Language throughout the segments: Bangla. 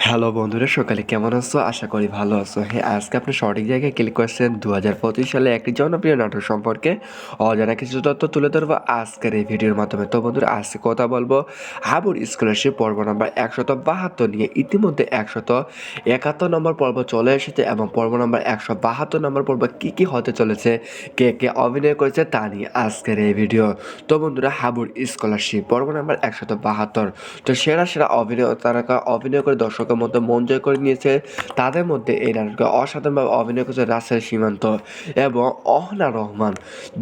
হ্যালো বন্ধুরা, সকালে কেমন আছো? আশা করি ভালো আছো। হ্যাঁ আজকে আপনি সঠিক জায়গায় ক্লিক করছেন। দু হাজার পঁচিশ সালে একটি জনপ্রিয় নাটক সম্পর্কে অজানা কিছু তথ্য তুলে ধরবো আজকের এই ভিডিওর মাধ্যমে। তো বন্ধুরা, আজকে কথা বলব হাবুর স্কলারশিপ পর্ব নাম্বার একশত বাহাত্তর নিয়ে। ইতিমধ্যে একশত একাত্তর নম্বর পর্ব চলে এসেছে এবং পর্ব নাম্বার একশো বাহাত্তর নম্বর পর্ব কী কী হতে চলেছে, কে কে অভিনয় করেছে তা নিয়ে আজকের এই ভিডিও। তো বন্ধুরা, হাবুর স্কলারশিপ পর্ব নাম্বার একশত বাহাত্তর। তো সেরা সেরা অভিনয় তারা অভিনয় করে দর্শকের মধ্যে মন জয় করে নিয়েছে। তাদের মধ্যে এই নাটকে অসাধারণভাবে অভিনয় করেছে রাসেল সীমান্ত এবং অহনা রহমান।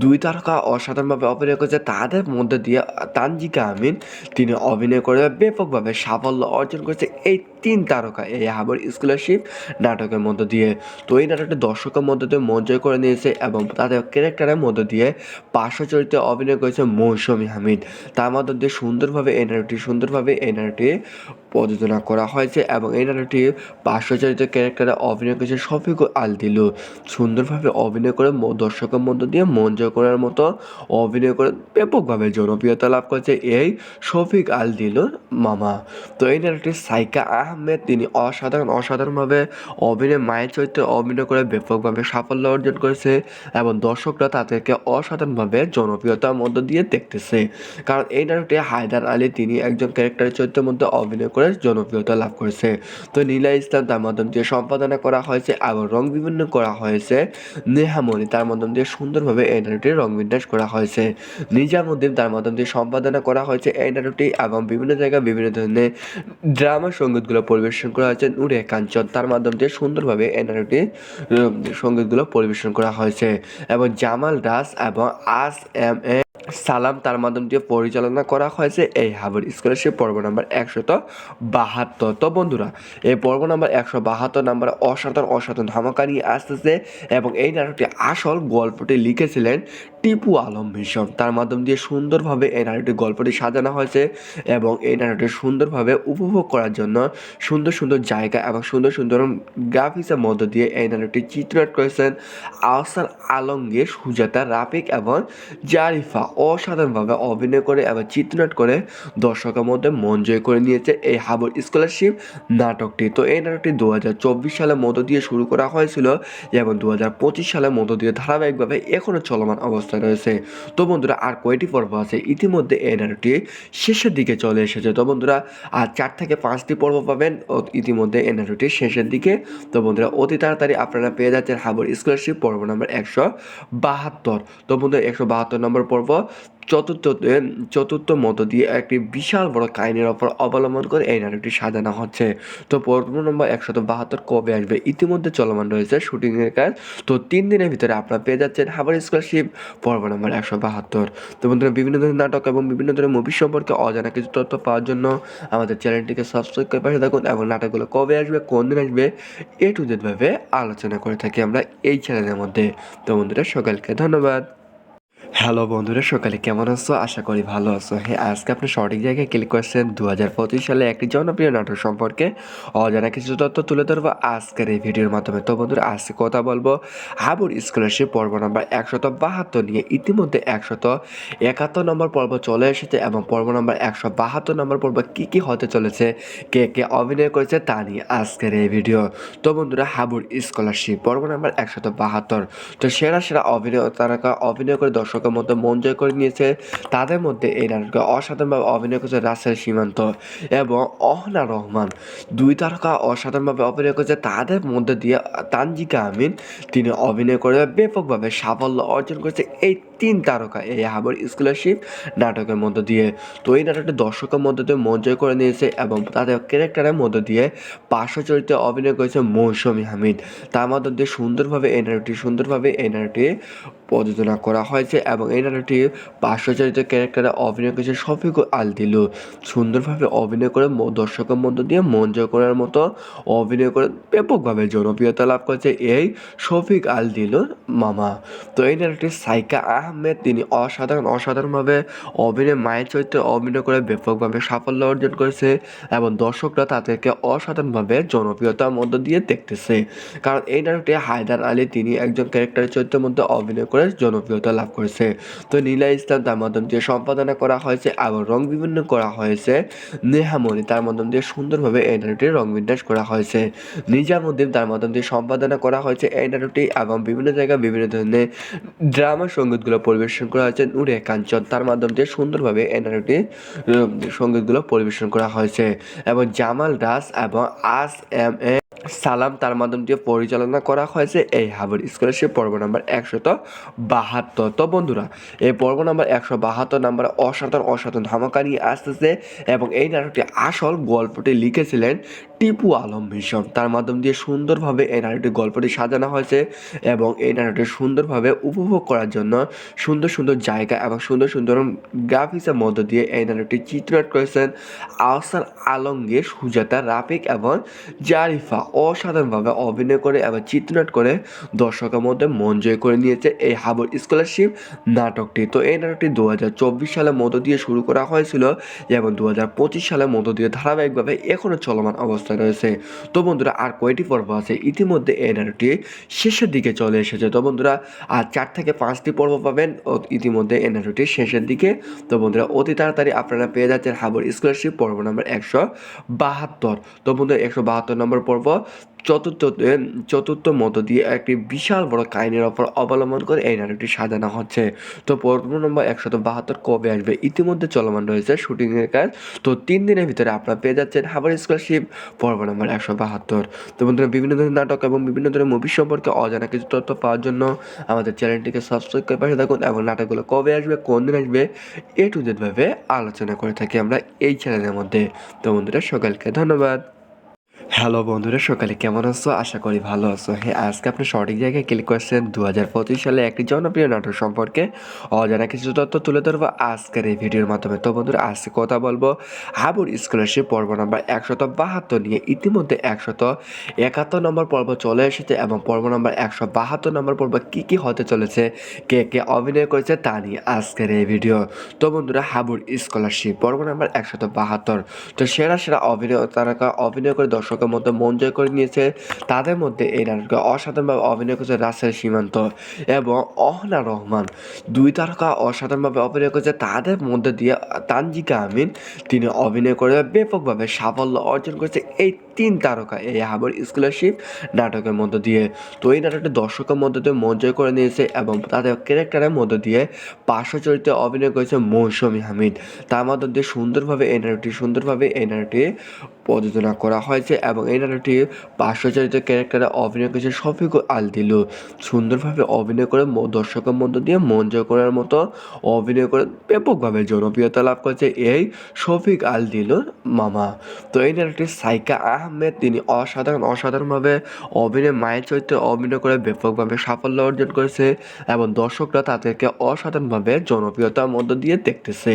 দুই তারকা অসাধারণভাবে অভিনয় করেছে। তাদের মধ্যে দিয়ে তানজিকা আমিন, তিনি অভিনয় করে ব্যাপকভাবে সাফল্য অর্জন করেছে। এই তিন তারকা এই হাবর স্কলারশিপ নাটকের মধ্য দিয়ে। তো এই নাটকটি দর্শকের মধ্যে দিয়ে মন জয় করে নিয়েছে এবং তাদের ক্যারেক্টারের মধ্য দিয়ে পার্শ্ব চরিত্রে অভিনয় করেছে মৌসুমী হামিদ। তার মধ্য দিয়ে সুন্দরভাবে এই নাটকটি, সুন্দরভাবে এই নাটকটি প্রযোজনা করা হয়েছে এবং এই নাটকটি পার্শ্ব চরিত্র ক্যারেক্টারে অভিনয় করেছে শফিক আল দিলু সুন্দরভাবে অভিনয় করে দর্শকের মধ্য দিয়ে মন জয় করার মতো অভিনয় করে ব্যাপকভাবে জনপ্রিয়তা লাভ করেছে এই শফিক আল দিলুর মামা। তো এই নাটকটি সাইকা আহমেদ, তিনি অসাধারণ, অসাধারণভাবে অভিনয়, মায়ের চরিত্রে অভিনয় করে ব্যাপকভাবে সাফল্য অর্জন করেছে এবং দর্শকরা তাদেরকে অসাধারণভাবে জনপ্রিয়তার মধ্য দিয়ে দেখতেছে। কারণ এই নাটকটি হায়দার আলী, তিনি একজন ক্যারেক্টারের চরিত্রের মধ্যে অভিনয় করে জনপ্রিয়তা লাভ করেছে। তো নীলা ইসলাম, তার মাধ্যম দিয়ে সম্পাদনা করা হয়েছে এবং রং বিভিন্ন করা হয়েছে। নেহামণি তার মাধ্যম দিয়ে সুন্দরভাবে এই নাটকটির রং বিন্যাস করা হয়েছে। নিজামুদ্দিন তার মাধ্যম দিয়ে সম্পাদনা করা হয়েছে এই নাটকটি এবং বিভিন্ন জায়গায় বিভিন্ন ধরনের ড্রামা সঙ্গীতগুলো পরিবেশন করা হয়েছে। নূরে কাঞ্চন তার মাধ্যম দিয়ে সুন্দরভাবে এই নাটকটি সঙ্গীতগুলো পরিবেশন করা হয়েছে। এবং জামাল দাস এবং আস এম এ সালাম তার মাধ্যম দিয়ে পরিচালনা করা হয়েছে। এই হাবর স্কলারশিপ পর্ব নাম্বার একশত বাহাত্তর। তো বন্ধুরা, এই পর্ব নাম্বার একশো বাহাত্তর নাম্বার অসাধারণ অসাধারণ ধামাকা নিয়ে আসতেছে এবং এই নাটকটি আসল গল্পটি লিখেছিলেন টিপু আলম ভীষণ। তার মাধ্যম দিয়ে সুন্দরভাবে এই নাটকটি, গল্পটি সাজানো হয়েছে এবং এই নাটকটি সুন্দরভাবে উপভোগ করার জন্য সুন্দর সুন্দর জায়গা এবং সুন্দর সুন্দর গ্রাফিক্সের মধ্য দিয়ে এই নাটকটি চিত্রনাট করেছেন আহসান আলমগীর, সুজাতা রাফিক এবং জারিফা। অসাধারণভাবে অভিনয় করে এবং চিত্রনাট করে দর্শকের মধ্যে মন জয় করে নিয়েছে এই হাবর স্কলারশিপ নাটকটি। তো এই নাটকটি দু হাজার চব্বিশ সালের মধ্য দিয়ে শুরু করা হয়েছিল এবং দু হাজার পঁচিশ সালের মধ্য দিয়ে ধারাবাহিকভাবে এখনও চলমান অবস্থায় রয়েছে। তো বন্ধুরা, আর কয়টি পর্ব আছে, ইতিমধ্যে এই নাটকটি শেষের দিকে চলে এসেছে। তো বন্ধুরা, আর চার থেকে পাঁচটি পর্ব পাবেন ইতিমধ্যে এই নাটকটি শেষের দিকে। তো বন্ধুরা, অতি তাড়াতাড়ি আপনারা পেয়ে যাচ্ছেন হাবর স্কলারশিপ পর্ব নম্বর একশো বাহাত্তর। তো বন্ধুরা, একশো বাহাত্তর নম্বর পর্ব চতুর্থ চতুর্থ মতো দিয়ে একটি বিশাল বড় কাহিনীর ওপর অবলম্বন করে এই নাটকটি সাজানো হচ্ছে। তো পর্ব নম্বর একশত বাহাত্তর কবে আসবে? ইতিমধ্যে চলমান রয়েছে শুটিংয়ের কাজ। তো তিন দিনের ভিতরে আপনারা পেয়ে যাচ্ছেন হাবার স্কলারশিপ, পর্ব নম্বর একশো বাহাত্তর। তো বন্ধুরা, বিভিন্ন ধরনের নাটক এবং বিভিন্ন ধরনের মুভি সম্পর্কে অজানা কিছু তথ্য পাওয়ার জন্য আমাদের চ্যানেলটিকে সাবস্ক্রাইব করে পাশে থাকুন এবং নাটকগুলো কবে আসবে, কোন দিন আসবে, এ টু জেড ভাবে আলোচনা করে থাকি আমরা এই চ্যানেলের মধ্যে। তো বন্ধুরা, সকালকে ধন্যবাদ। হ্যালো বন্ধুরা, সকালে কেমন আছো? আশা করি ভালো আছো। হ্যাঁ আজকে আপনি সঠিক জায়গায় ক্লিক করছেন। দু হাজার পঁচিশ সালে একটি জনপ্রিয় নাটক সম্পর্কে অজানা কিছু তথ্য তুলে ধরবো আজকের এই ভিডিওর মাধ্যমে। তো বন্ধুরা, আজকে কথা বলব হাবুর স্কলারশিপ পর্ব নাম্বার একশত বাহাত্তর নিয়ে। ইতিমধ্যে একশত একাত্তর নম্বর পর্ব চলে এসেছে এবং পর্ব নম্বর একশো বাহাত্তর নম্বর পর্ব কী কী হতে চলেছে, কে কে অভিনয় করেছে তা নিয়ে আজকের এই ভিডিও। তো বন্ধুরা, হাবুর স্কলারশিপ পর্ব নম্বর একশত বাহাত্তর। তো সেরা সেরা অভিনয় তারা অভিনয় করে দর্শকের মধ্যে মন জয় করে নিয়েছে। তাদের মধ্যে এই নাটকে অসাধারণভাবে অভিনয় করেছে রাসেল সীমান্ত এবং অহনা রহমান। দুই তারকা অসাধারণভাবে অভিনয় করেছে। তাদের মধ্যে দিয়ে তানজিকা আমিন, তিনি অভিনয় করে ব্যাপকভাবে সাফল্য অর্জন করেছে। এই তিন তারকা এই হাবর স্কলারশিপ নাটকের মধ্য দিয়ে। তো এই নাটকটি দর্শকের মধ্যে দিয়ে মন জয় করে নিয়েছে এবং তাদের ক্যারেক্টারের মধ্য দিয়ে পার্শ্ব চরিত্রে অভিনয় করেছে মৌসুমী হামিদ। তার মধ্য দিয়ে সুন্দরভাবে এই নাটকটি, সুন্দরভাবে এই নাটকটি প্রযোজনা করা হয়েছে এবং এই নাটকটি পার্শ্ব চরিত্র ক্যারেক্টারে অভিনয় করেছে শফিক আল দিলু সুন্দরভাবে অভিনয় করে দর্শকের মধ্য দিয়ে মন জয় করার মতো অভিনয় করে ব্যাপকভাবে জনপ্রিয়তা লাভ করেছে এই শফিক আল দিলুর মামা। তো এই নাটকটি সাইকা আহমেদ, তিনি অসাধারণ, অসাধারণভাবে অভিনয়, মায়ের চরিত্রে অভিনয় করে ব্যাপকভাবে সাফল্য অর্জন করেছে এবং দর্শকরা তাদেরকে অসাধারণভাবে জনপ্রিয়তার মধ্য দিয়ে দেখতেছে। কারণ এই নাটকটি হায়দার আলী, তিনি একজন ক্যারেক্টারের চরিত্রের মধ্যে অভিনয় করে জনপ্রিয়তা লাভ করেছে। তো নীলা ইসলাম, তার মাধ্যম দিয়ে সম্পাদনা করা হয়েছে এবং রং বিভিন্ন করা হয়েছে। নেহামণি তার মাধ্যম দিয়ে সুন্দরভাবে এই নাটকটির রং বিন্যাস করা হয়েছে। নিজামুদ্দিন তার মাধ্যম দিয়ে সম্পাদনা করা হয়েছে এই নাটকটি এবং বিভিন্ন জায়গায় বিভিন্ন ধরনের ড্রামা সঙ্গীতগুলো পরিবেশন করা হয়েছে। নূরে কাঞ্চন তার মাধ্যম দিয়ে সুন্দরভাবে উম, সঙ্গীতগুলো পরিবেশন করা হয়েছে। এবং জামাল দাস এবং আস এম এ সালাম তার মাধ্যম দিয়ে পরিচালনা করা হয়েছে এই হাবর স্কলারশিপ পর্ব নাম্বার একশত বাহাত্তর। তো বন্ধুরা এই পর্ব নাম্বার একশো বাহাত্তর নাম্বার অসাধারণ অসাধারণ ধামাকা নিয়ে আসতেছে এবং এই নাটকটি আসল গল্পটি লিখেছিলেন টিপু আলম ভীষণ। তার মাধ্যম দিয়ে সুন্দরভাবে এই নাটকটি গল্পটি সাজানো হয়েছে এবং এই নাটকটি সুন্দরভাবে উপভোগ করার জন্য সুন্দর সুন্দর জায়গা এবং সুন্দর সুন্দর গ্রাফিক্সের মধ্য দিয়ে এই নাটকটি চিত্রনাট করেছেন আহসান আলমগীর, সুজাতা রাফিক এবং জারিফা। অসাধারণভাবে অভিনয় করে এবং চিত্রনাট করে দর্শকের মধ্যে মন জয় করে নিয়েছে এই হাবর স্কলারশিপ নাটকটি। তো এই নাটকটি দু হাজার চব্বিশ সালের মধ্য দিয়ে শুরু করা হয়েছিল এবং দু হাজার পঁচিশ সালের মধ্য দিয়ে ধারাবাহিকভাবে এখনও চলমান অবস্থায় রয়েছে। তো বন্ধুরা, আর কয়টি পর্ব আছে? ইতিমধ্যে এই শেষের দিকে চলে এসেছে। তো বন্ধুরা, আর চার থেকে পাঁচটি পর্ব পাবেন। ইতিমধ্যে এই শেষের দিকে। তো বন্ধুরা, অতি তাড়াতাড়ি আপনারা পেয়ে যাচ্ছেন হাবর স্কলারশিপ পর্ব নম্বর একশো বাহাত্তর। তো বন্ধুরা, একশো বাহাত্তর নম্বর পর্ব। চতুর্থ চতুর্থ মধ্য দিয়ে একটি বিশাল বড় কাহিনীর ওপর অবলম্বন করে এই নাটকটি সাজানো হচ্ছে। তো পর্ব নম্বর একশত বাহাত্তর কবে আসবে? ইতিমধ্যে চলমান রয়েছে শুটিংয়ের কাজ। তো তিন দিনের ভিতরে আপনারা পেয়ে যাচ্ছেন হাবার স্কলারশিপ, পর্ব নম্বর একশো বাহাত্তর। তো বন্ধুরা, বিভিন্ন ধরনের নাটক এবং বিভিন্ন ধরনের মুভি সম্পর্কে অজানা কিছু তথ্য পাওয়ার জন্য আমাদের চ্যানেলটিকে সাবস্ক্রাইব করে পাশে থাকুন এবং নাটকগুলো কবে আসবে, কোন দিন আসবে, এ টু জেড ভাবে আলোচনা করে থাকি আমরা এই চ্যানেলের মধ্যে। তো বন্ধুরা, সকালকে ধন্যবাদ। হ্যালো বন্ধুরা, সকালে কেমন আছো? আশা করি ভালো আছো। হ্যাঁ আজকে আপনি সঠিক জায়গায় ক্লিক করছেন। দু হাজার পঁচিশ সালে একটি জনপ্রিয় নাটক সম্পর্কে অজানা কিছু তথ্য তুলে ধরবো আজকের এই ভিডিওর মাধ্যমে। তো বন্ধুরা, আজকে কথা বলব হাবুর স্কলারশিপ পর্ব নাম্বার একশত বাহাত্তর নিয়ে। ইতিমধ্যে একশত একাত্তর নম্বর পর্ব চলে এসেছে এবং পর্ব নাম্বার একশো বাহাত্তর নম্বর পর্ব কী কী হতে চলেছে, কে কে অভিনয় করেছে তা নিয়ে আজকের এই ভিডিও। তো বন্ধুরা, হাবুর স্কলারশিপ পর্ব নাম্বার একশত বাহাত্তর। তো সেরা সেরা অভিনয় তারকা অভিনয় করে দর্শকের মধ্যে মন জয় করে নিয়েছে, তাদের মধ্যে এই নাটকে অসাধারণভাবে অভিনয় করেছে রাসেল সীমান্ত এবং অহনা রহমান। দুই তারকা অসাধারণভাবে অভিনয় করেছে, তাদের মধ্যে দিয়ে তানজিকা আমিন, তিনি অভিনয় করে ব্যাপকভাবে সাফল্য অর্জন করেছে। এই তিন তারকা এই হাবর স্কলারশিপ নাটকের মধ্য দিয়ে। তো এই নাটকটি দর্শকের মধ্য দিয়ে মন করে নিয়েছে এবং তাদের ক্যারেক্টারের মধ্য দিয়ে পার্শ্ব চরিত্রে অভিনয় করেছে মৌসুমী হামিদ। তার মধ্য দিয়ে সুন্দরভাবে এই নাটকটি, সুন্দরভাবে এই নাটকটি প্রযোজনা করা হয়েছে এবং এই নাটকটি পার্শ্ব চরিত্র ক্যারেক্টারে অভিনয় করেছে শফিক আল দিলু সুন্দরভাবে অভিনয় করে দর্শকের মধ্য দিয়ে মন করার মতো অভিনয় করে ব্যাপকভাবে জনপ্রিয়তা লাভ করেছে এই শফিক আল দিলুর মামা। তো এই নাটকটি সাইকা আহমেদ তিনি অসাধারণ, অসাধারণভাবে অভিনয়, মায়ের চরিত্রে অভিনয় করে ব্যাপকভাবে সাফল্য অর্জন করেছে এবং দর্শকরা তাদেরকে অসাধারণভাবে জনপ্রিয়তার মধ্য দিয়ে দেখতেছে।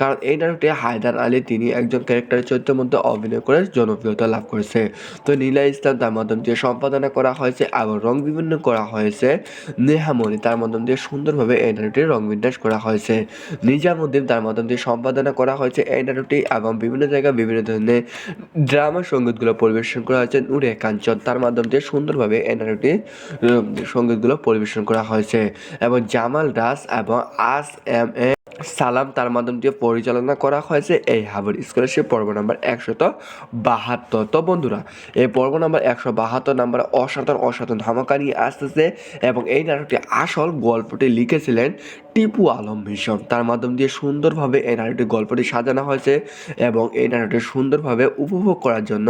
কারণ এই নাটকটি হায়দার আলী, তিনি একজন ক্যারেক্টারের চরিত্রের মধ্যে অভিনয় করে জনপ্রিয়তা লাভ করেছে। তো নীলা ইসলাম, তার মাধ্যম দিয়ে সম্পাদনা করা হয়েছে এবং রং বিভিন্ন করা হয়েছে। নেহামণি তার মাধ্যম দিয়ে সুন্দরভাবে এই নাটকটির রং বিন্যাস করা হয়েছে। নিজামুদ্দিন তার মাধ্যম দিয়ে সম্পাদনা করা হয়েছে এই নাটকটি এবং বিভিন্ন জায়গায় বিভিন্ন ধরনের ড্রামা সঙ্গীতগুলো পরিবেশন করা হয়েছে। নূরে কাঞ্চন তার মাধ্যম দিয়ে সুন্দরভাবে উম, সঙ্গীতগুলো পরিবেশন করা হয়েছে। এবং জামাল দাস এবং আস এম এ সালাম তার মাধ্যম দিয়ে পরিচালনা করা হয়েছে। এই হাবর স্কলারশিপ পর্ব নাম্বার একশত বাহাত্তর। তো বন্ধুরা এই পর্ব নাম্বার একশো বাহাত্তর নাম্বার অসাধারণ অসাধারণ ধামাকা নিয়ে আসতেছে এবং এই নাটকটি আসল গল্পটি লিখেছিলেন টিপু আলম ভীষণ। তার মাধ্যম দিয়ে সুন্দরভাবে এই নাটকটি, গল্পটি সাজানো হয়েছে এবং এই নাটকটি সুন্দরভাবে উপভোগ করার জন্য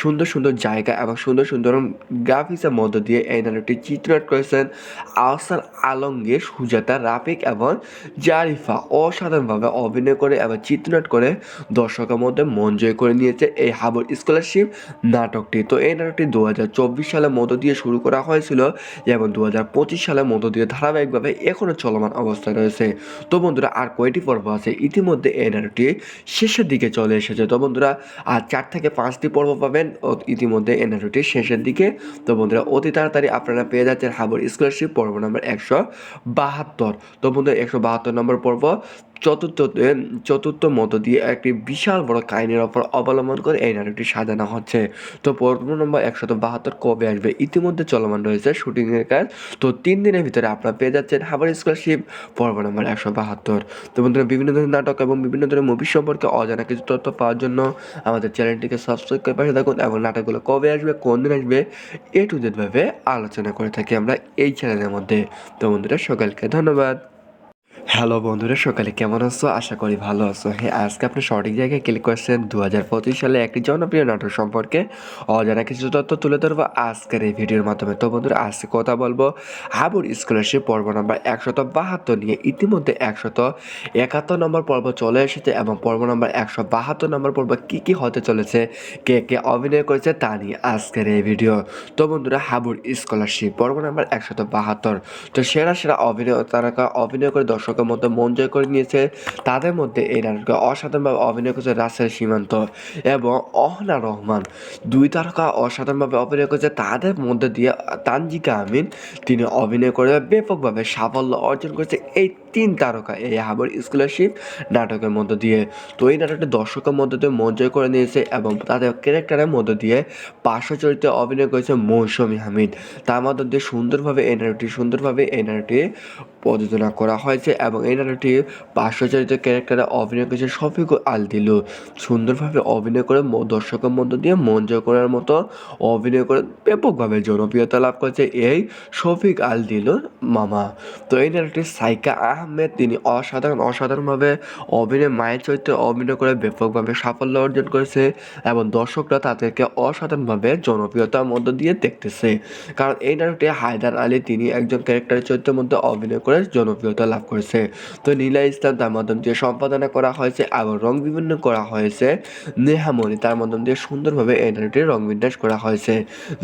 সুন্দর সুন্দর জায়গা এবং সুন্দর সুন্দর গ্রাফিক্সের মধ্য দিয়ে এই নাটকটি চিত্রনাট করেছেন আহসান আলমগীর, সুজাতা রাফিক এবং জারিফা। অসাধারণভাবে অভিনয় করে এবং চিত্রনাট করে দর্শকের মধ্যে মন জয় করে নিয়েছে এই হাবর স্কলারশিপ নাটকটি। তো এই নাটকটি দু চব্বিশ সালের মধ্য দিয়ে শুরু করা হয়েছিল এবং দু হাজার পঁচিশ সালের মধ্য দিয়ে ধারাবাহিকভাবে এখনও চলমান অবস্থায় অবস্থায় রয়েছে। তো বন্ধুরা, আর কয়টি পর্ব আছে? ইতিমধ্যে এই নাটকটি শেষের দিকে চলে এসেছে। তো বন্ধুরা, আর চার থেকে পাঁচটি পর্ব পাবেন। ইতিমধ্যে এই নাটকটি শেষের দিকে। তো বন্ধুরা, অতি তাড়াতাড়ি আপনারা পেয়ে যাচ্ছেন হাবর স্কলারশিপ পর্ব নম্বর একশো বাহাত্তর। তো বন্ধুরা, একশো বাহাত্তর নম্বর পর্ব। চতুর্থ চতুর্থ মতো দিয়ে একটি বিশাল বড় কাহিনীর ওপর অবলম্বন করে এই নাটকটি সাজানো হচ্ছে। তো পর্ব নম্বর একশত বাহাত্তর কবে আসবে? ইতিমধ্যে চলমান রয়েছে শুটিংয়ের কাজ। তো তিন দিনের ভিতরে আপনারা পেয়ে যাচ্ছেন হাবার স্কলারশিপ, পর্ব নম্বর একশো বাহাত্তর। তো বন্ধুরা, বিভিন্ন ধরনের নাটক এবং বিভিন্ন ধরনের মুভি সম্পর্কে অজানা কিছু তথ্য পাওয়ার জন্য আমাদের চ্যানেলটিকে সাবস্ক্রাইব করে পাশে থাকুন এবং নাটকগুলো কবে আসবে, কোন দিন আসবে, এ টু জেড ভাবে আলোচনা করে থাকি আমরা এই চ্যানেলের মধ্যে। তো বন্ধুরা, সকালকে ধন্যবাদ। হ্যালো বন্ধুরা, সকালে কেমন আছো? আশা করি ভালো আছো। হ্যাঁ আজকে আপনি সঠিক জায়গায় ক্লিক করছেন। দু হাজার পঁচিশ সালে একটি জনপ্রিয় নাটক সম্পর্কে অজানা কিছু তথ্য তুলে ধরবো আজকের এই ভিডিওর মাধ্যমে। তো বন্ধুরা, আজকে কথা বলব হাবুর স্কলারশিপ পর্ব নাম্বার একশত বাহাত্তর নিয়ে। ইতিমধ্যে একশত একাত্তর নম্বর পর্ব চলে এসেছে এবং পর্ব নম্বর একশো বাহাত্তর নম্বর পর্ব কী কী হতে চলেছে, কে কে অভিনয় করেছে তা নিয়ে আজকের এই ভিডিও। তো বন্ধুরা, হাবুর স্কলারশিপ পর্ব নাম্বার একশত বাহাত্তর। তো সেরা সেরা অভিনয়, তারকা অভিনয় করে দর্শকের মধ্যে মন জয় করে নিয়েছে। তাদের মধ্যে এই নাটকে অসাধারণভাবে অভিনয় করেছে রাসেল সীমান্ত এবং অহনা রহমান। দুই তারকা অসাধারণভাবে অভিনয় করেছে। তাদের মধ্যে দিয়ে তানজিকা আমিন, তিনি অভিনয় করে ব্যাপকভাবে সাফল্য অর্জন করেছে। এই তিন তারকা এই হাবর স্কলারশিপ নাটকের মধ্য দিয়ে। তো এই নাটকটি দর্শকের মধ্য দিয়ে মন জয় করে নিয়েছে এবং তাদের ক্যারেক্টারের মধ্য দিয়ে পার্শ্ব চরিত্রে অভিনয় করেছে মৌসুমী হামিদ। তার মধ্য দিয়ে সুন্দরভাবে এই নাটকটি, সুন্দরভাবে এই নাটকটি প্রযোজনা করা হয়েছে এবং এই নাটকটি পার্শ্ব চরিত্র ক্যারেক্টারে অভিনয় করেছে শফিক আল দিলু সুন্দরভাবে অভিনয় করে দর্শকের মধ্য দিয়ে মন জয় করার মতো অভিনয় করে ব্যাপকভাবে জনপ্রিয়তা লাভ করেছে এই শফিক আল দিলুর মামা। তো এই নাটকটি সাইকা আহমেদ, তিনি অসাধারণ, অসাধারণভাবে অভিনয়, মায়ের চরিত্রে অভিনয় করে ব্যাপকভাবে সাফল্য অর্জন করেছে এবং দর্শকরা তাদেরকে অসাধারণভাবে জনপ্রিয়তার মধ্য দিয়ে দেখতেছে। কারণ এই নাটকটি হায়দার আলী, তিনি একজন ক্যারেক্টারের চরিত্রের মধ্যে অভিনয় করে জনপ্রিয়তা লাভ করেছে। তো নীলা ইসলাম, তার মাধ্যম দিয়ে সম্পাদনা করা হয়েছে এবং রং বিভিন্ন করা হয়েছে। নেহামণি তার মাধ্যম দিয়ে সুন্দরভাবে এই নাটকটির রং বিন্যাস করা হয়েছে।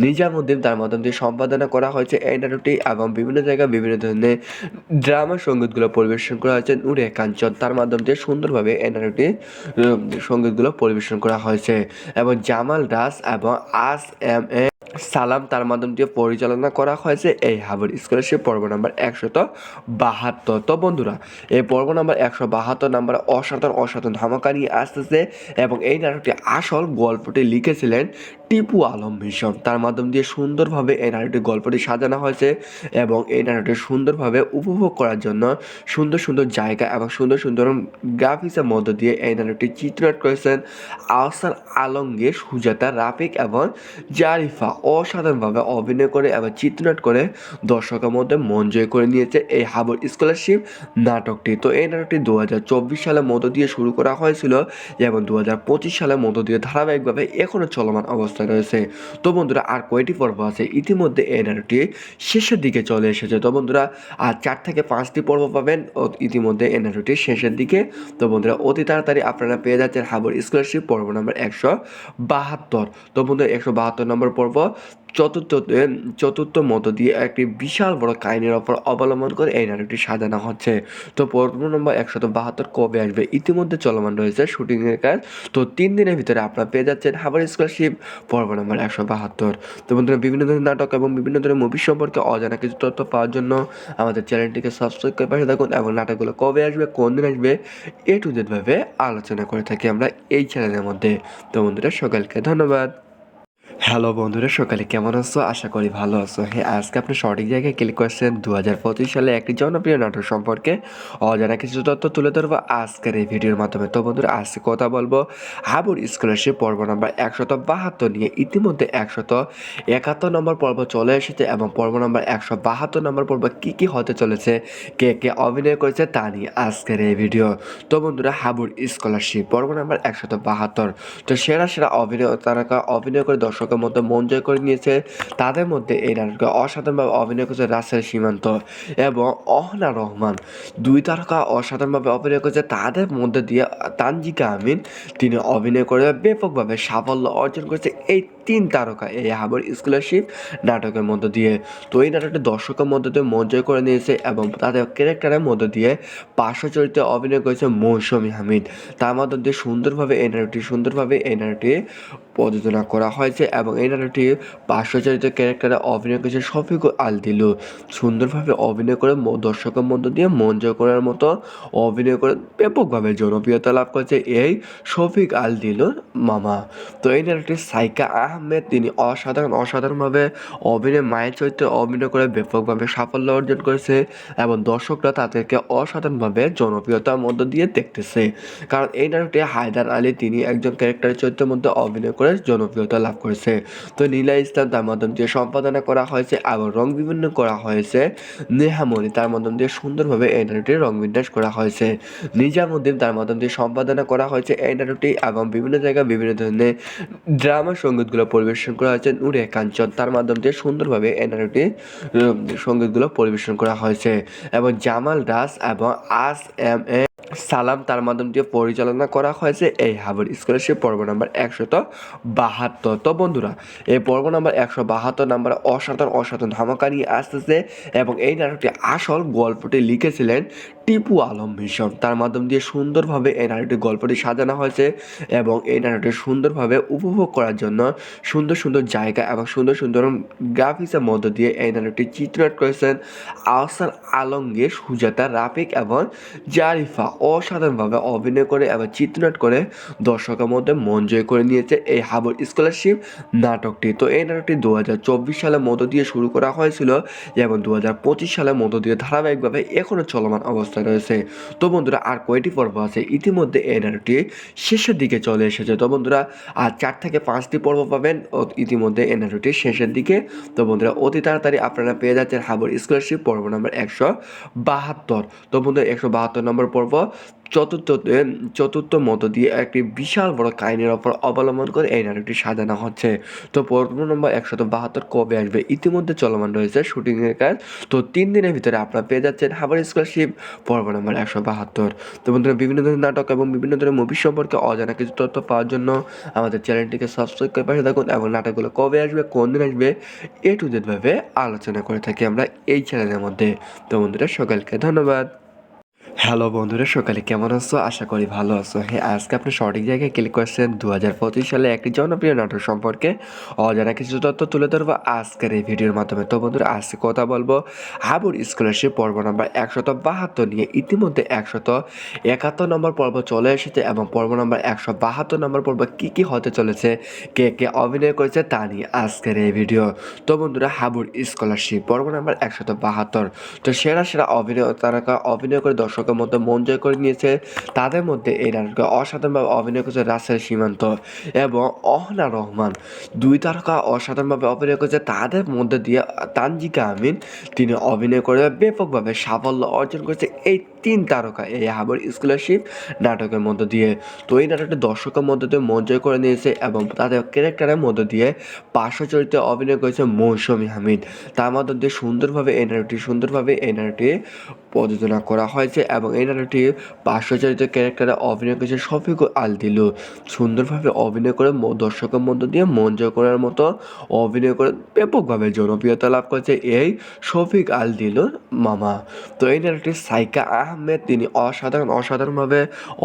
নিজামুদ্দিন, তার মাধ্যম দিয়ে সম্পাদনা করা হয়েছে এই নাটকটি এবং বিভিন্ন জায়গায় বিভিন্ন ধরনের ড্রামা সঙ্গীতগুলো পরিবেশন করা হয়েছে। নূরে কাঞ্চন তার মাধ্যম দিয়ে সুন্দরভাবে এই সঙ্গীতগুলো পরিবেশন করা হয়েছে। এবং জামাল দাস এবং আস এম এ সালাম তার মাধ্যম দিয়ে পরিচালনা করা হয়েছে। এই হাবর স্কলারশিপ পর্ব নাম্বার একশত বাহাত্তর। তো বন্ধুরা, এই পর্ব নাম্বার একশো বাহাত্তর নাম্বার অসাধারণ অসাধারণ ধামাকা নিয়ে আসতেছে এবং এই নাটকটি আসল গল্পটি লিখেছিলেন টিপু আলম ভীষণ। তার মাধ্যম দিয়ে সুন্দরভাবে এই নাটকটি, গল্পটি সাজানো হয়েছে এবং এই নাটকটি সুন্দরভাবে উপভোগ করার জন্য সুন্দর সুন্দর জায়গা এবং সুন্দর সুন্দর গ্রাফিক্সের মধ্য দিয়ে এই নাটকটি চিত্রনাট করেছেন আহসান আলমগীর, সুজাতা রাফিক এবং জারিফা। অসাধারণভাবে অভিনয় করে এবং চিত্রনাট করে দর্শকের মধ্যে মন জয় করে নিয়েছে এই হাবর স্কলারশিপ নাটকটি। তো এই নাটকটি দু হাজার চব্বিশ সালের মধ্য দিয়ে শুরু করা হয়েছিল এবং দু হাজার পঁচিশ সালের মধ্য দিয়ে ধারাবাহিকভাবে এখনও চলমান অবস্থায় রয়েছে। তো বন্ধুরা, আর কয়টি পর্ব আছে? ইতিমধ্যে এই নাটকটি শেষের দিকে চলে এসেছে। তো বন্ধুরা, আর চার থেকে পাঁচটি পর্ব পাবেন। ইতিমধ্যে এই নাটকটি শেষের দিকে। তো বন্ধুরা, অতি তাড়াতাড়ি আপনারা পেয়ে যাচ্ছেন হাবর স্কলারশিপ পর্ব নম্বর একশো বাহাত্তর। তো বন্ধুরা, একশো বাহাত্তর নম্বর পর্ব। চতুর্থ চতুর্থ মতো দিয়ে একটি বিশাল বড় কাহিনীর ওপর অবলম্বন করে এই নাটকটি সাজানো হচ্ছে। তো পর্ব নম্বর একশত বাহাত্তর কবে আসবে? ইতিমধ্যে চলমান রয়েছে শুটিংয়ের কাজ। তো তিন দিনের ভিতরে আপনারা পেয়ে যাচ্ছেন হাবার স্কলারশিপ, পর্ব নম্বর একশো বাহাত্তর। তো বন্ধুরা, বিভিন্ন ধরনের নাটক এবং বিভিন্ন ধরনের মুভি সম্পর্কে অজানা কিছু তথ্য পাওয়ার জন্য আমাদের চ্যানেলটিকে সাবস্ক্রাইব করে পাশে থাকুন এবং নাটকগুলো কবে আসবে, কোন দিন আসবে, এ টু জেড ভাবে আলোচনা করে থাকি আমরা এই চ্যানেলের মধ্যে। তো বন্ধুরা, সকালকে ধন্যবাদ। হ্যালো বন্ধুরা, সকালে কেমন আছো? আশা করি ভালো আছো। হ্যাঁ আজকে আপনি সঠিক জায়গায় ক্লিক করছেন। দু হাজার পঁচিশ সালে একটি জনপ্রিয় নাটক সম্পর্কে অজানা কিছু তথ্য তুলে ধরবো আজকের এই ভিডিওর মাধ্যমে। তো বন্ধুরা, আজকে কথা বলব হাবুর স্কলারশিপ পর্ব নাম্বার একশত বাহাত্তর নিয়ে। ইতিমধ্যে একশত একাত্তর নম্বর পর্ব চলে এসেছে এবং পর্ব নম্বর একশো বাহাত্তর নম্বর পর্ব কী কী হতে চলেছে, কে কে অভিনয় করেছে তা নিয়ে আজকের এই ভিডিও। তো বন্ধুরা, হাবুর স্কলারশিপ পর্ব নম্বর একশত বাহাত্তর। তো সেরা সেরা অভিনয়, তারকা অভিনয় করে দর্শকের মধ্যে মন জয় করে নিয়েছে, তাদের মধ্যে এই নাটকে অসাধারণভাবে অভিনয় করেছে রাসেল সীমান্ত এবং অহনা রহমান। দুই তারকা অসাধারণভাবে অভিনয় করেছে, তাদের মধ্যে দিয়ে তানজিকা আমিন, তিনি অভিনয় করে ব্যাপকভাবে সাফল্য অর্জন করেছে। এই তিন তারকা এই হাবর স্কলারশিপ নাটকের মধ্য দিয়ে। তো এই নাটকটি দর্শকের মধ্য দিয়ে মন জয় করে নিয়েছে এবং তাদের ক্যারেক্টারের মধ্য দিয়ে পার্শ্ব চরিত্রে অভিনয় করেছে মৌসুমী হামিদ। তার মধ্য দিয়ে সুন্দরভাবে এই নাটকটি, সুন্দরভাবে এই নাটকটি প্রযোজনা করা হয়েছে এবং এই নাটকটি পার্শ্ব চরিত্র ক্যারেক্টারে অভিনয় করেছে শফিকুল আল দিলু সুন্দরভাবে অভিনয় করে দর্শকের মধ্য দিয়ে মন জয় করার মতো অভিনয় করে ব্যাপকভাবে জনপ্রিয়তা লাভ করেছে এই শফিক আল দিলুর মামা। তো এই নাটকটি সাইকা আহমেদ, তিনি অসাধারণ, অসাধারণভাবে অভিনয়, মায়ের চরিত্রে অভিনয় করে ব্যাপকভাবে সাফল্য অর্জন করেছে এবং দর্শকরা তাদেরকে অসাধারণভাবে জনপ্রিয়তার মধ্য দিয়ে দেখতেছে। কারণ এই নাটকটি হায়দার আলী, তিনি একজন ক্যারেক্টারের চরিত্রের মধ্যে অভিনয় করে জনপ্রিয়তা লাভ করেছে। তো নীলা ইসলাম, তার মাধ্যম দিয়ে সম্পাদনা করা হয়েছে এবং রং বিভিন্ন করা হয়েছে। নেহামণি তার মাধ্যম দিয়ে সুন্দরভাবে এই নাটকটির রং বিন্যাস করা হয়েছে। নিজামুদ্দিন তার মাধ্যম দিয়ে সম্পাদনা করা হয়েছে এই নাটকটি এবং বিভিন্ন জায়গায় বিভিন্ন ধরনের ড্রামা সঙ্গীতগুলো পরিবেশন করা হয়েছে। নূরে কাঞ্চন তার মাধ্যম দিয়ে সুন্দরভাবে উম, সঙ্গীতগুলো পরিবেশন করা হয়েছে। এবং জামাল দাস এবং আস এম এ সালাম তার মাধ্যম দিয়ে পরিচালনা করা হয়েছে। এই হাবর স্কলারশিপ পর্ব নাম্বার একশত বাহাত্তর। তো বন্ধুরা এই পর্ব নাম্বার একশো বাহাত্তর নাম্বার অসাধারণ অসাধারণ ধামাকা নিয়ে আসতেছে এবং এই নাটকটি আসল গল্পটি লিখেছিলেন টিপু আলম মিশন তার মাধ্যম দিয়ে সুন্দরভাবে এই নাটকটি, গল্পটি সাজানো হয়েছে এবং এই নাটকটি সুন্দরভাবে উপভোগ করার জন্য সুন্দর সুন্দর জায়গা এবং সুন্দর সুন্দর গ্রাফিক্সের মধ্য দিয়ে এই নাটকটি চিত্রনাট করেছেন আহসান আলমগীর, সুজাতা রাফিক এবং জারিফা। অসাধারণভাবে অভিনয় করে এবং চিত্রনাট করে দর্শকের মধ্যে মন জয় করে নিয়েছে এই হাবর স্কলারশিপ নাটকটি। তো এই নাটকটি দু চব্বিশ সালের মধ্য দিয়ে শুরু করা হয়েছিল এবং দু হাজার পঁচিশ সালের মধ্য দিয়ে ধারাবাহিকভাবে এখনও চলমান অবস্থায় রয়েছে। তো বন্ধুরা, আর কয়টি পর্ব আছে? ইতিমধ্যে এই শেষের দিকে চলে এসেছে। তো বন্ধুরা, আর চার থেকে পাঁচটি পর্ব পাবেন। ইতিমধ্যে এই শেষের দিকে। তো বন্ধুরা, অতি তাড়াতাড়ি আপনারা পেয়ে যাচ্ছেন হাবর স্কলারশিপ পর্ব নম্বর একশো বাহাত্তর। তো বন্ধুরা, একশো বাহাত্তর নম্বর পর্ব। চতুর্থ চতুর্থ মত দিয়ে একটি বিশাল বড় কাহিনীর ওপর অবলম্বন করে এই নাটকটি সাজানো হচ্ছে। তো পর্ব নম্বর একশত বাহাত্তর কবে আসবে? ইতিমধ্যে চলমান রয়েছে শুটিংয়ের কাজ। তো তিন দিনের ভিতরে আপনারা পেয়ে যাচ্ছেন হাবার স্কলারশিপ, পর্ব নম্বর একশো বাহাত্তর। তো বন্ধুরা, বিভিন্ন ধরনের নাটক এবং বিভিন্ন ধরনের মুভি সম্পর্কে অজানা কিছু তথ্য পাওয়ার জন্য আমাদের চ্যানেলটিকে সাবস্ক্রাইব করে পাশে থাকুন এবং নাটকগুলো কবে আসবে, কোন দিন আসবে, এ টু জেড ভাবে আলোচনা করে থাকি আমরা এই চ্যানেলের মধ্যে। তো বন্ধুরা, সকালকে ধন্যবাদ। হ্যালো বন্ধুরা, সকালে কেমন আছো? আশা করি ভালো আছো। হ্যাঁ আজকে আপনি সঠিক জায়গায় ক্লিক করছেন। দু হাজার পঁচিশ সালে একটি জনপ্রিয় নাটক সম্পর্কে অজানা কিছু তথ্য তুলে ধরবো আজকের এই ভিডিওর মাধ্যমে। তো বন্ধুরা, আজকে কথা বলব হাবুর স্কলারশিপ পর্ব নাম্বার একশত বাহাত্তর নিয়ে। ইতিমধ্যে একশত একাত্তর নম্বর পর্ব চলে এসেছে এবং পর্ব নাম্বার একশো বাহাত্তর নম্বর পর্ব কী কী হতে চলেছে, কে কে অভিনয় করেছে তা নিয়ে আজকের এই ভিডিও। তো বন্ধুরা, হাবুর স্কলারশিপ পর্ব নাম্বার একশত বাহাত্তর। তো সেরা সেরা অভিনয়, তারকা অভিনয় করে দর্শকের মধ্যে মন জয় করে নিয়েছে। তাদের মধ্যে এই নাটকে অসাধারণভাবে অভিনয় করেছে রাসেল সীমান্ত এবং অহনা রহমান। দুই তারকা অসাধারণভাবে অভিনয় করেছে। তাদের মধ্যে দিয়ে তানজিকা আমিন, তিনি অভিনয় করে ব্যাপকভাবে সাফল্য অর্জন করেছে। এই তিন তারকা এই হাবর স্কলারশিপ নাটকের মধ্য দিয়ে। তো এই নাটকটি দর্শকের মধ্য দিয়ে মন করে নিয়েছে এবং তাদের ক্যারেক্টারের মধ্য দিয়ে পার্শ্ব চরিত্রে অভিনয় করেছে মৌসুমী হামিদ। তার মধ্য দিয়ে সুন্দরভাবে এই নাটকটি, সুন্দরভাবে এই নাটকটি প্রযোজনা করা হয়েছে এবং এই নাটকটি পার্শ্ব চরিত্র ক্যারেক্টারে অভিনয় করেছে শফিকুল আল দিলু সুন্দরভাবে অভিনয় করে দর্শকের মধ্য দিয়ে মন করার মতো অভিনয় করে ব্যাপকভাবে জনপ্রিয়তা লাভ করেছে এই শফিক আল দিলুর মামা। তো এই নাটকটি সাইকা আহমেদ তিনি অসাধারণ, অসাধারণভাবে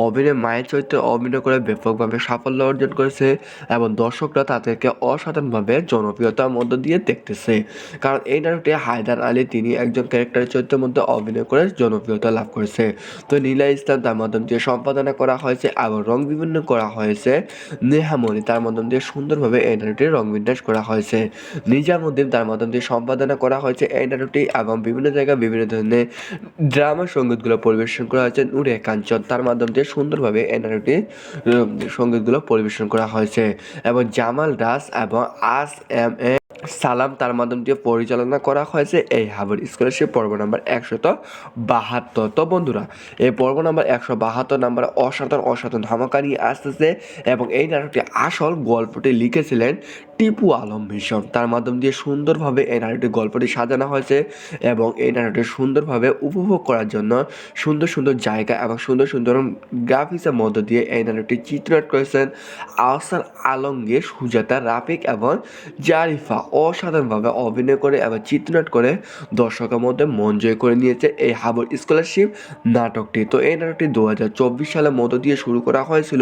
অভিনয়, মায়ের চরিত্রে অভিনয় করে ব্যাপকভাবে সাফল্য অর্জন করেছে এবং দর্শকরা তাদেরকে অসাধারণভাবে জনপ্রিয়তার মধ্য দিয়ে দেখতেছে। কারণ এই নাটকটি হায়দার আলী, তিনি একজন ক্যারেক্টারের চরিত্রের মধ্যে অভিনয় করে জনপ্রিয়তা লাভ করেছে। তো নীলা ইসলাম, তার মাধ্যম দিয়ে সম্পাদনা করা হয়েছে এবং রং বিভিন্ন করা হয়েছে। নেহামণি তার মাধ্যম দিয়ে সুন্দরভাবে এই নাটকটির রং বিন্যাস করা হয়েছে। নিজামুদ্দিন তার মাধ্যম দিয়ে সম্পাদনা করা হয়েছে এই নাটকটি এবং বিভিন্ন জায়গায় বিভিন্ন ধরনের ড্রামা সঙ্গীতগুলো পরিবেশন করা হয়েছে নূরে কাঞ্চন। তার মাধ্যম দিয়ে সুন্দরভাবে এনআরটি সঙ্গীতগুলো পরিবেশন করা হয়েছে। এবং জামাল দাস এবং আস এম এ সালাম তার মাধ্যম দিয়ে পরিচালনা করা হয়েছে এই হাবের স্কলারশিপ পর্ব নাম্বার একশত বাহাত্তর। তো বন্ধুরা, এই পর্ব নাম্বার একশো বাহাত্তর নাম্বার অসাধারণ অসাধারণ ধামাকা নিয়ে আসতেছে এবং এই নাটকটি আসল গল্পটি লিখেছিলেন টিপু আলম ভীষণ। তার মাধ্যম দিয়ে সুন্দরভাবে এই নাটকটির গল্পটি সাজানো হয়েছে এবং এই নাটকটি সুন্দরভাবে উপভোগ করার জন্য সুন্দর সুন্দর জায়গা এবং সুন্দর সুন্দর গ্রাফিক্সের মধ্য দিয়ে এই নাটকটি চিত্রায়ন করেছেন আহসান আলমগীর, সুজাতা রাফিক এবং জারিফা অসাধারণভাবে অভিনয় করে এবং চিত্রনাট করে দর্শকের মধ্যে মন জয় করে নিয়েছে এই হাবর স্কলারশিপ নাটকটি। তো এই নাটকটি দু হাজার চব্বিশ সালের মধ্য দিয়ে শুরু করা হয়েছিল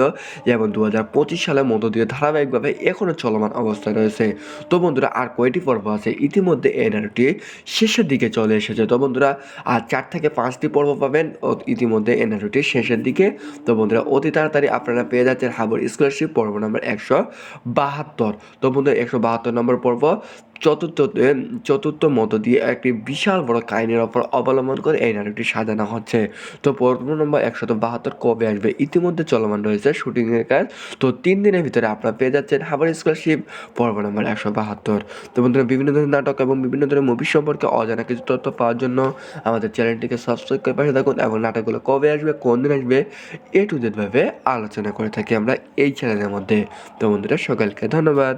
এবং দু হাজার পঁচিশ সালের মধ্য দিয়ে ধারাবাহিকভাবে এখনও চলমান অবস্থায় রয়েছে। তো বন্ধুরা, আর কয়টি পর্ব আছে? ইতিমধ্যে এই নাটকটি শেষের দিকে চলে এসেছে। তো বন্ধুরা, আর চার থেকে পাঁচটি পর্ব পাবেন ইতিমধ্যে এই নাটকটি শেষের দিকে। তো বন্ধুরা, অতি তাড়াতাড়ি আপনারা পেয়ে যাচ্ছেন হাবর স্কলারশিপ পর্ব নম্বর একশো বাহাত্তর। তো বন্ধুরা, একশো বাহাত্তর নম্বর পর্ব চতুর্থতে চতুর্থ মতো দিয়ে একটি বিশাল বড় কাহিনীর ওপর অবলম্বন করে এই নাটকটি সাজানো হচ্ছে। তো পর্ব নম্বর একশত বাহাত্তর কবে আসবে? ইতিমধ্যে চলমান রয়েছে শুটিংয়ের কাজ। তো তিন দিনের ভিতরে আপনারা পেয়ে যাচ্ছেন হাবার স্কলারশিপ, পর্ব নম্বর একশো বাহাত্তর। তো বন্ধুরা, বিভিন্ন ধরনের নাটক এবং বিভিন্ন ধরনের মুভি সম্পর্কে অজানা কিছু তথ্য পাওয়ার জন্য আমাদের চ্যানেলটিকে সাবস্ক্রাইব করে পাশে থাকুন এবং নাটকগুলো কবে আসবে, কোন দিন আসবে, এ টু জেড ভাবে আলোচনা করে থাকি আমরা এই চ্যানেলের মধ্যে। তো বন্ধুরা, সকালকে ধন্যবাদ।